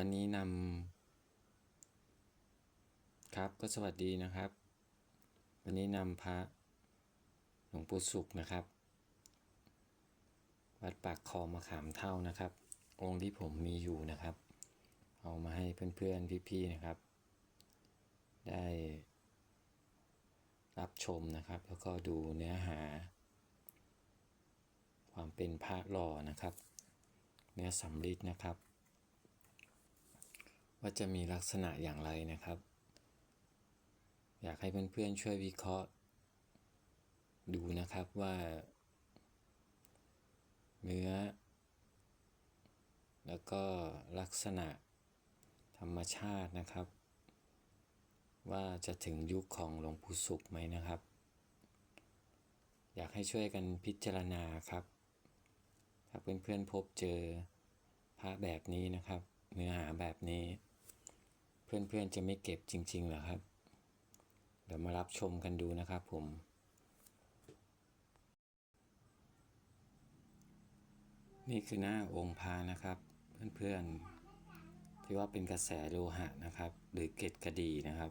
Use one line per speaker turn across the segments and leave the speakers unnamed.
วันนี้นำครับก็สวัสดีนะครับ วันนี้นำพระหลวงปู่สุขนะครับ วัดปากคลองมะขามเท่านะครับ องค์ที่ผมมีอยู่นะครับ เอามาให้เพื่อนๆพี่ๆนะครับ ได้รับชมนะครับ แล้วก็ดูเนื้อหา ความเป็นพระหล่อนะครับ เนื้อสำริดนะครับ ว่าจะมีลักษณะอย่างไรนะครับ อยากให้เพื่อนๆช่วยวิเคราะห์ ดูนะครับว่า เนื้อ แล้วก็ลักษณะธรรมชาตินะครับ ว่าจะถึงยุคของหลวงปู่สุขไหมนะครับ อยากให้ช่วยกันพิจารณาครับ ถ้าเพื่อนๆพบเจอพระแบบนี้นะครับ เนื้อหาแบบนี้ เพื่อนๆจะไม่เก็บจริงๆเหรอครับ เดี๋ยวมารับชมกันดูนะครับผมนี่คือหน้าองค์พระนะครับ เพื่อนๆที่ว่าเป็นกระแสโลหะนะครับ หรือเกล็ดกระดีนะครับ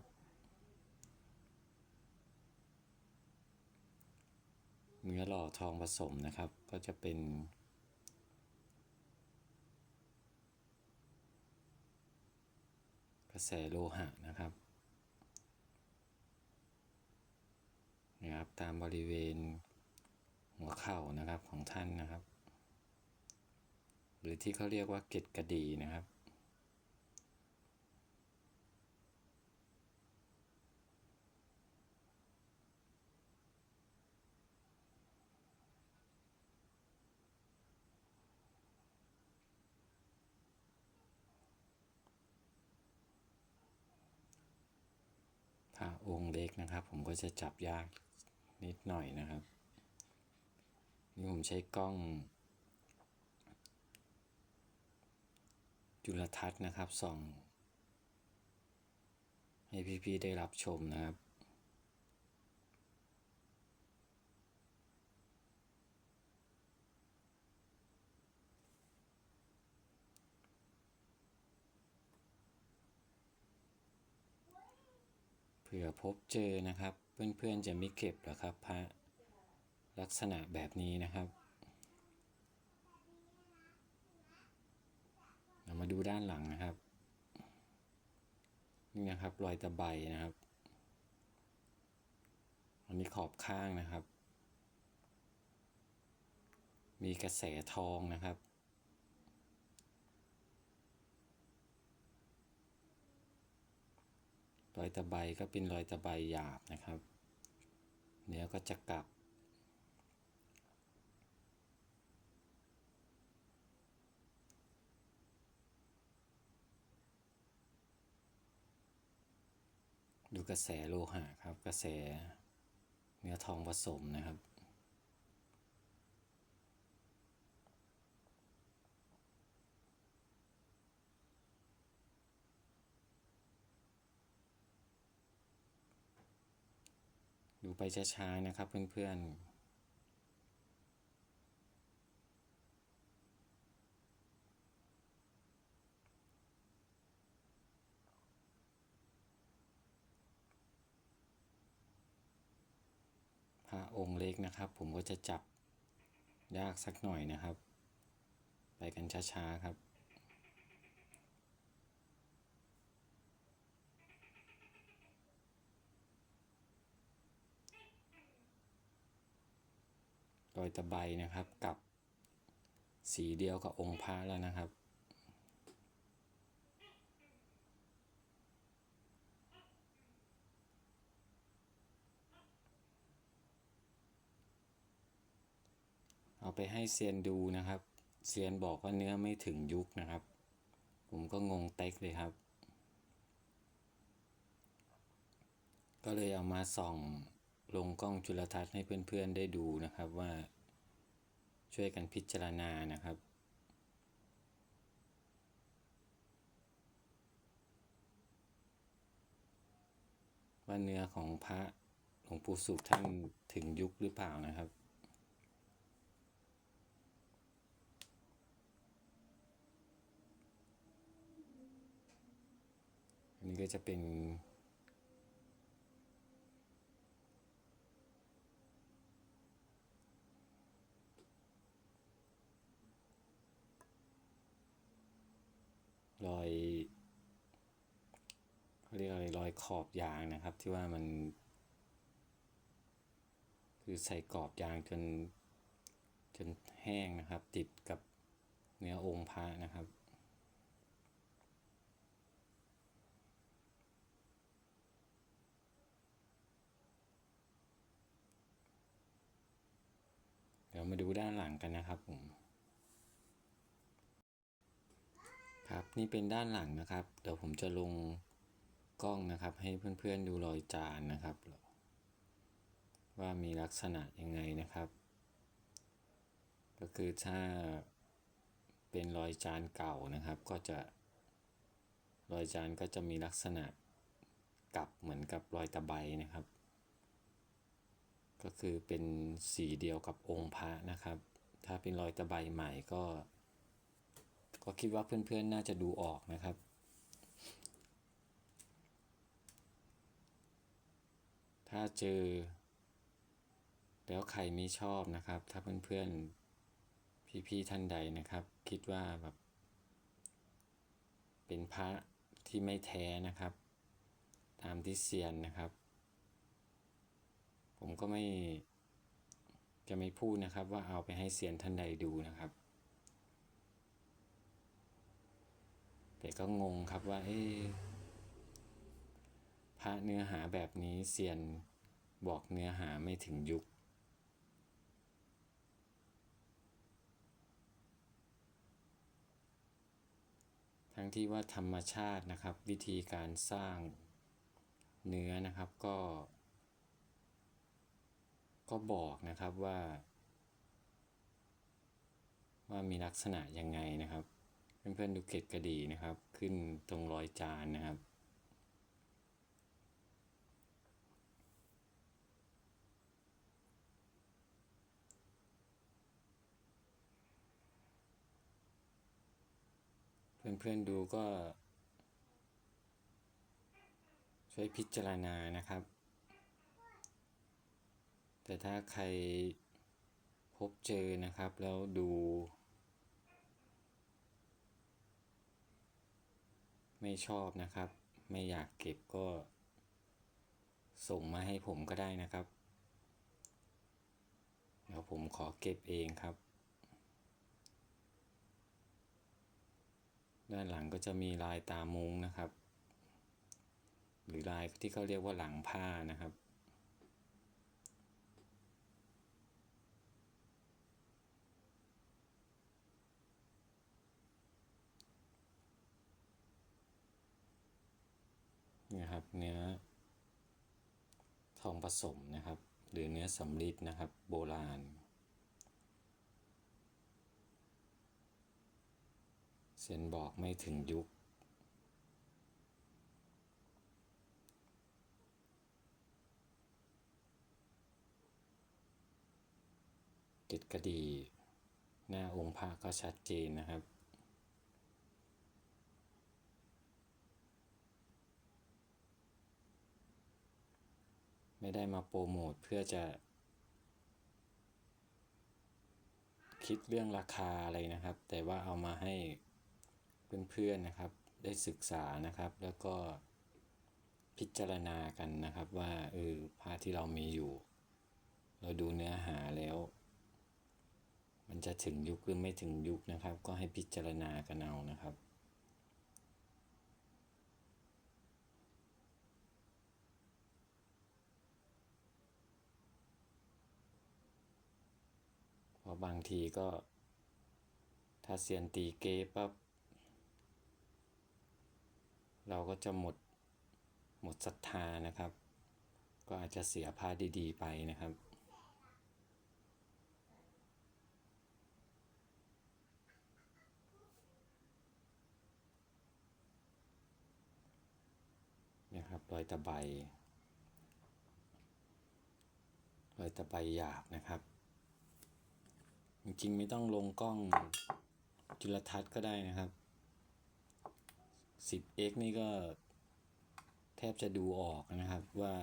เนื้อหล่อทองผสมนะครับ ก็จะเป็น ระแสโลหะนะครับนะครับ ตามบริเวณหัวเข่านะครับของท่านนะครับ หรือที่เขาเรียกว่าเกตกระดีนะครับ องค์เล็กนะครับ ผมก็จะจับยากนิดหน่อยนะครับ นี่ผมใช้กล้อง จุลทรรศน์นะครับส่อง ให้พี่ๆได้รับชมนะครับ ผื่อพบเจอนะครับ เพื่อนๆจะไม่เก็บหรอครับพระลักษณะแบบนี้นะครับเรามาดูด้านหลังนะครับนี่นะครับรอยตะไบนะครับอันนี้ขอบข้างนะครับ มีกระแสทองนะครับ รอยตะไบก็เป็นรอยตะไบหยาบนะครับ เนื้อก็จะกลับ ดูกระแสโลหะครับ กระแสเนื้อทองผสมนะครับ ดูไปช้าๆนะครับเพื่อนๆพระองค์เล็กนะครับ ผมก็จะจับยากสักหน่อยนะครับ ไปกันช้าๆครับ รอยตะไบนะครับกับสีเดียวกับองค์พระแล้วนะครับ เอาไปให้เซียนดูนะครับ เซียนบอกว่าเนื้อไม่ถึงยุคนะครับ ผมก็งงเต็กเลยครับ ก็เลยเอามาส่อง ลงกล้องจุลทรรศน์ให้เพื่อนๆได้ดูนะครับว่า ช่วยกันพิจารณานะครับว่าเนื้อของพระหลวงปู่สุขท่านถึงยุคหรือเปล่านะครับ
เนี่
ก็จะเป็น รอยเขาเรียกอะไรรอย ขอบยางนะครับที่ว่ามัน คือใส่กรอบยางจนจนแห้งนะครับ ติดกับเนื้อองค์พระนะครับเดี๋ยวมาดูด้านหลังกันนะครับผม ครับนี่เป็นด้านหลังนะครับ เดี๋ยวผมจะลง กล้องนะครับ ให้เพื่อนๆดูรอยจานนะครับ ว่ามีลักษณะยังไงนะครับ ก็คือถ้าเป็นรอยจานเก่านะครับ ก็จะรอยจานก็จะมีลักษณะกลับเหมือนกับรอยตะไบนะครับ ก็คือเป็นสีเดียวกับองค์พระนะครับ ถ้าเป็นรอยตะไบใหม่ก็ ก็คิดว่าเพื่อนๆน่าจะดูออกนะครับ ถ้าเจอ แล้วใครไม่ชอบนะครับ ถ้าเพื่อนๆ พี่ๆ ท่านใดนะครับ คิดว่าแบบ เป็นพระที่ไม่แท้นะครับ ตามที่เซียนนะครับ ผมก็ไม่จะไม่พูดนะครับว่าเอาไปให้เซียนท่านใดดูนะครับ แต่ก็งงครับว่าเอ๊ะ ระเนื้อหาแบบนี้เซียนบอกเนื้อหาไม่ถึงยุค ทั้งที่ว่าธรรมชาตินะครับ วิธีการสร้างเนื้อนะครับก็ ก็บอกนะครับว่า ว่ามีลักษณะยังไงนะครับ เพื่อนๆดูเกล็ดกระดีนะครับ ขึ้นตรงรอยจานนะครับ พื่อนๆดูก็ ช่วยพิจารณานะครับ แต่ถ้าใครพบเจอนะครับแล้วดู ไม่ชอบนะครับ ไม่อยากเก็บก็ ส่งมาให้ผมก็ได้นะครับ เดี๋ยวผมขอเก็บเองครับ ด้านหลังก็จะมีลายตามุงนะครับ หรือลายที่เขาเรียกว่าหลังผ้านะครับนี่ครับเนื้อทองผสมนะครับ หรือเนื้อสำริดนะครับ โบราณ เซนบอกไม่ถึงยุคเกล็ดกระดี หน้าองค์พระก็ชัดเจนนะครับไม่ได้มาโปรโมทเพื่อจะ คิดเรื่องราคาอะไรนะครับ แต่ว่าเอามาให้ เพื่อนๆนะครับ ได้ศึกษานะครับ แล้วก็พิจารณากันนะครับว่าเออผ้าที่เรามีอยู่ เราดูเนื้อหาแล้ว มันจะถึงยุคหรือไม่ถึงยุคนะครับ ก็ให้พิจารณากันเอานะครับเพราะบางทีก็ถ้าเซียนตีเกปั๊บ เราก็จะหมดหมดศรัทธานะครับ ก็อาจจะเสียผ้าดีๆ ไปนะครับนี่ยครับรอยตะไบรอยตะไบหยาบนะครับ จริงๆไม่ต้องลงกล้องจุลทรรศน์ก็ได้นะครับ 10x นี่ก็แทบจะดูออกนะครับว่า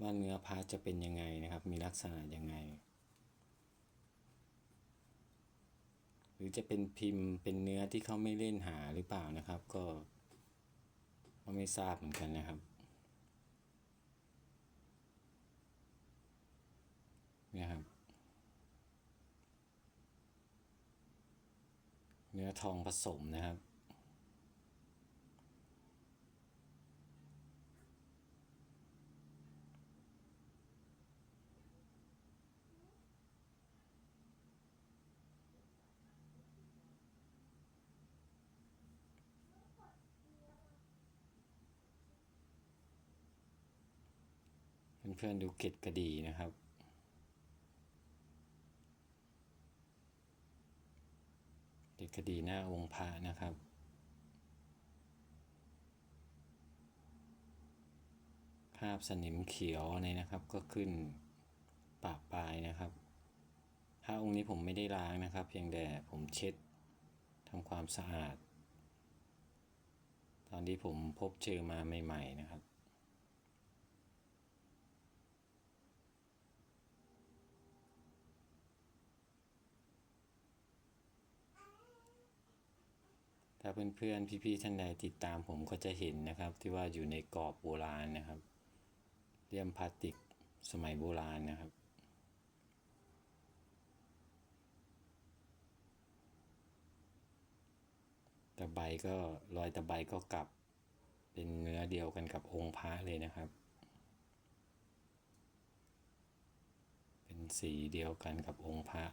ว่าเนื้อพระจะเป็นยังไงนะครับ มีลักษณะยังไง หรือจะเป็นพิมพ์เป็นเนื้อที่เขาไม่เล่นหาหรือเปล่านะครับ ก็ก็ไม่ทราบเหมือนกันนะครับนี่ยครับ เนื้อทองผสมนะครับ เพื่อนๆดูเกล็ดกระดีนะครับ กล็ดกระดีหน้าองค์พระนะครับ คราบสนิมเขียวอะไรนะครับก็ขึ้นปะปลายนะครับพระองค์นี้ผมไม่ได้ล้างนะครับ เพียงแต่ผมเช็ดทำความสะอาด ตอนที่ผมพบเจอมาใหม่ ๆนะครับ ถ้าเพื่อนๆพี่ๆท่านใดติดตามผมก็จะเห็นนะครับ ที่ว่าอยู่ในกรอบโบราณนะครับเลี่ยมพลาสติกสมัยโบราณนะครับ ตะไบก็รอยตะไบก็กลับเป็นเนื้อเดียวกันกับองค์พระเลยนะครับ เป็นสีเดียวกันกับองค์พระ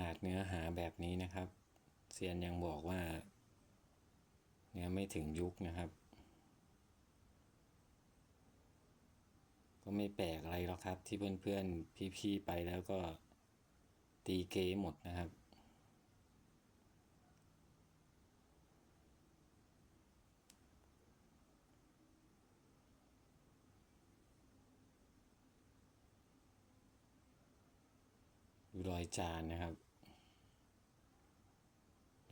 นาดเนื้อหาแบบนี้นะครับเซียนยังบอกว่า เนื้อไม่ถึงยุคนะครับ ก็ไม่แปลกอะไรหรอกครับ ที่เพื่อนๆพี่ๆไปแล้วก็ตีเกหมดนะครับ อยจานนะครับ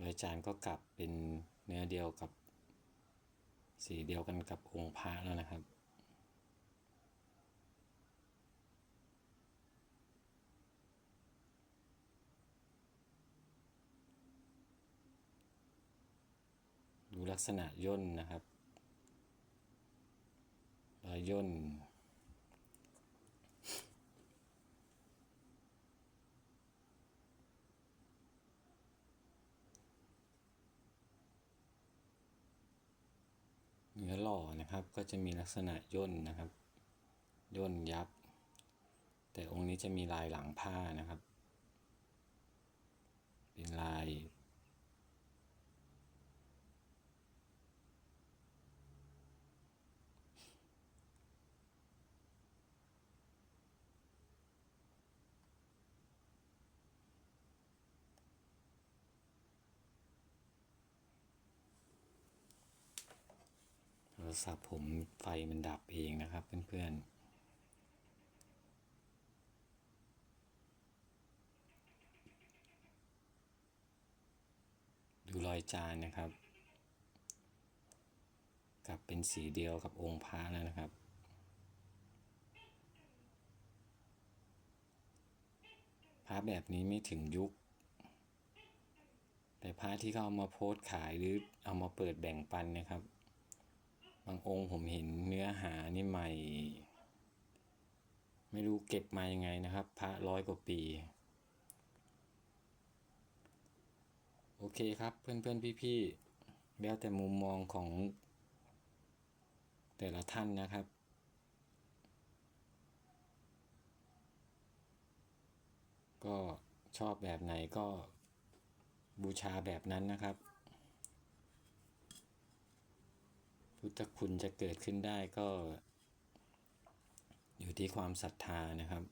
รอยจานก็กลับเป็นเนื้อเดียวกับ สีเดียวกันกับองค์พระแล้วนะครับ ดูลักษณะย่นนะครับรอยย่น อหล่อนะครับ ก็จะมีลักษณะย่นนะครับ ย่นยับ แต่องค์นี้จะมีลายหลังผ้านะครับ เป็นลาย รศัพท์ผมไฟมันดับเองนะครับเพื่อนๆดูรอยจานนะครับ กลับเป็นสีเดียวกับองค์พระแล้วนะครับ พระแบบนี้ไม่ถึงยุค แต่พระที่เขาเอามาโพสต์ขายหรือเอามาเปิดแบ่งปันนะครับางองค์ผมเห็นเนื้อหานี่ใหม่ ไม่รู้เก็บมายังไงนะครับ พระร้อยกว่าปี โอเคครับเพื่อนๆพี่ๆแล้วแต่มุมมองของ แต่ละท่านนะครับก็ชอบแบบไหนก็บูชาแบบนั้นนะครับ พุทธคุณจะเกิดขึ้นได้ก็ อยู่ที่ความศรัทธานะครับ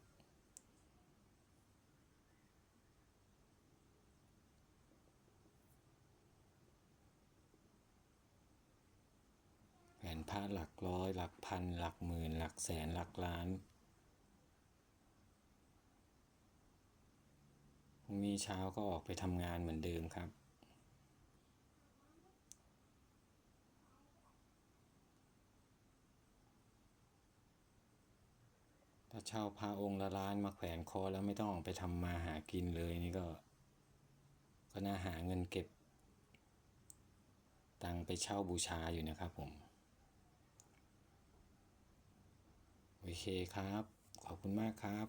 แผ่นผ้าหลักร้อย หลักพัน หลักหมื่น หลักแสน หลักล้านรุ่งนี้เช้าก็ออกไปทำงานเหมือนเดิมครับ เช่าพระองค์ละล้านมาแขวนคอแล้วไม่ต้องออกไปทำมาหากินเลยนี่ก็ ก็น่าหาเงินเก็บ ตังไปเช่าบูชาอยู่นะครับผม โอเคครับ ขอบคุณมากครับ